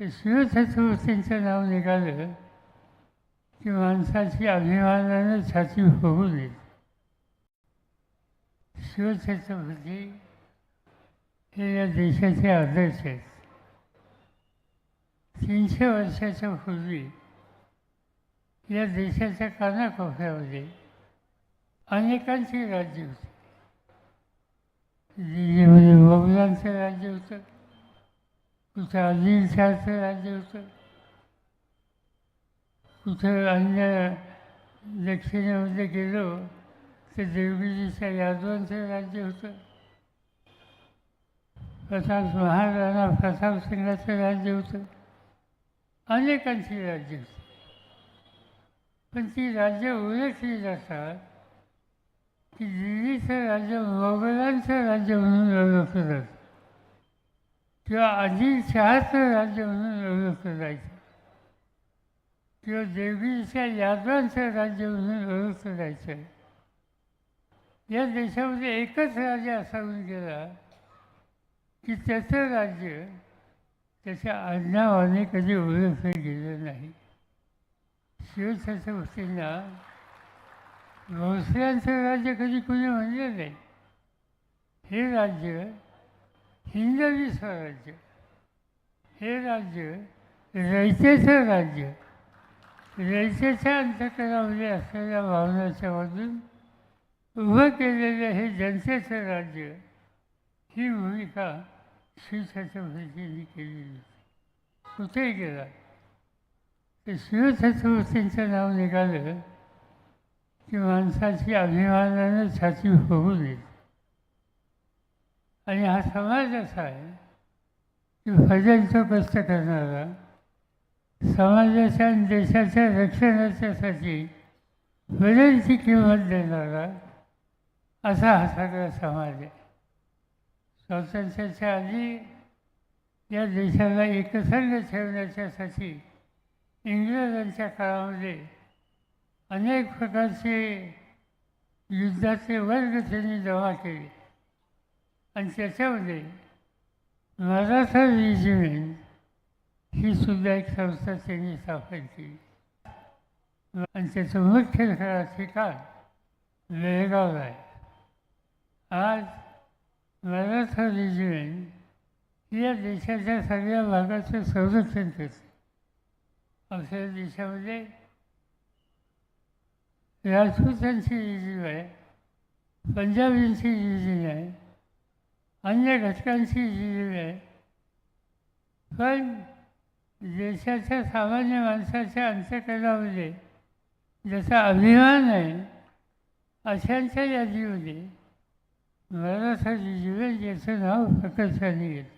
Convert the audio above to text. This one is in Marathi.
ते शिवछत्रपतींचं नाव निघालं की माणसाची अभिमानानं छाती होऊ नये शिवछत्रपती हे या देशाचे आदर्श आहेत. तीनशे वर्षाच्या पूर्वी या देशाच्या कानाकोपऱ्यामध्ये अनेकांची राज्य होती. दिल्लीमध्ये मोगलांचं राज्य होतं. कुठं आदिलशहाचं राज्य होतं. कुठं अन्य दक्षिणेमध्ये गेलो तर देवगिरीच्या यादवांचं राज्य होतं. प्रताप महाराणा प्रतापसिंगाचं राज्य होतं. अनेकांची राज्य होती. पण ती राज्य ओळखली जातात की दिल्लीचं राज्य मोगलांचं राज्य म्हणून ओळखलं जातं. किंवा आधी आदिलशहाचं राज्य म्हणून ओळखलं जायचं किंवा देवीच्या यादवांचं राज्य म्हणून ओळखलं जायचं या देशामध्ये एकच राजा असा होऊन गेला की त्याचं राज्य त्याच्या आज्ञावाने कधी ओळखलं गेलं नाही. शिवछत्रपतींना भोसल्यांचं राज्य कधी कोणी म्हणलं नाही. हे राज्य हिंदवी स्वराज्य. हे राज्य रयतेचं राज्य. रयतेच्या अंतकरामध्ये असलेल्या भावनाच्या मधून उभं केलेलं हे जनतेचं राज्य ही भूमिका श्री छत्रपतींनी केलेली होती. कुठेही गेला तर शिवछत्रपतींचं नाव निघालं की माणसाची अभिमानानं छाती होऊ नये आणि हा समाज असा आहे की भजनचं कष्ट करणारा समाजाच्या आणि देशाच्या रक्षणाच्यासाठी भजनची किंमत देणारा असा हा सगळा समाज आहे. स्वातंत्र्याच्या आधी या देशाला एकसंघ ठेवण्याच्यासाठी इंग्रजांच्या काळामध्ये अनेक प्रकारचे युद्धाचे वर्ग त्यांनी जमा केले. आणि त्याच्यामध्ये मराठा रेजिमेंट ही सुद्धा एक संस्था त्यांनी स्थापन केली. आणि त्याचं मुख्य खरा ठिकाण बेळगाव आहे. आज मराठा रेजिमेंट ही या देशाच्या सगळ्या भागाचं संरक्षण करते. आमच्या देशामध्ये राजपूतांची रिजीम आहे पंजाबींची रिजीम आहे अन्य घटकांशी रिजीम आहे पण देशाच्या सामान्य माणसाच्या अंतकरणामध्ये ज्याचा अभिमान आहे अशांच्या यादीमध्ये मराठा जीवन ज्याचं नाव प्रकर्षाने येतं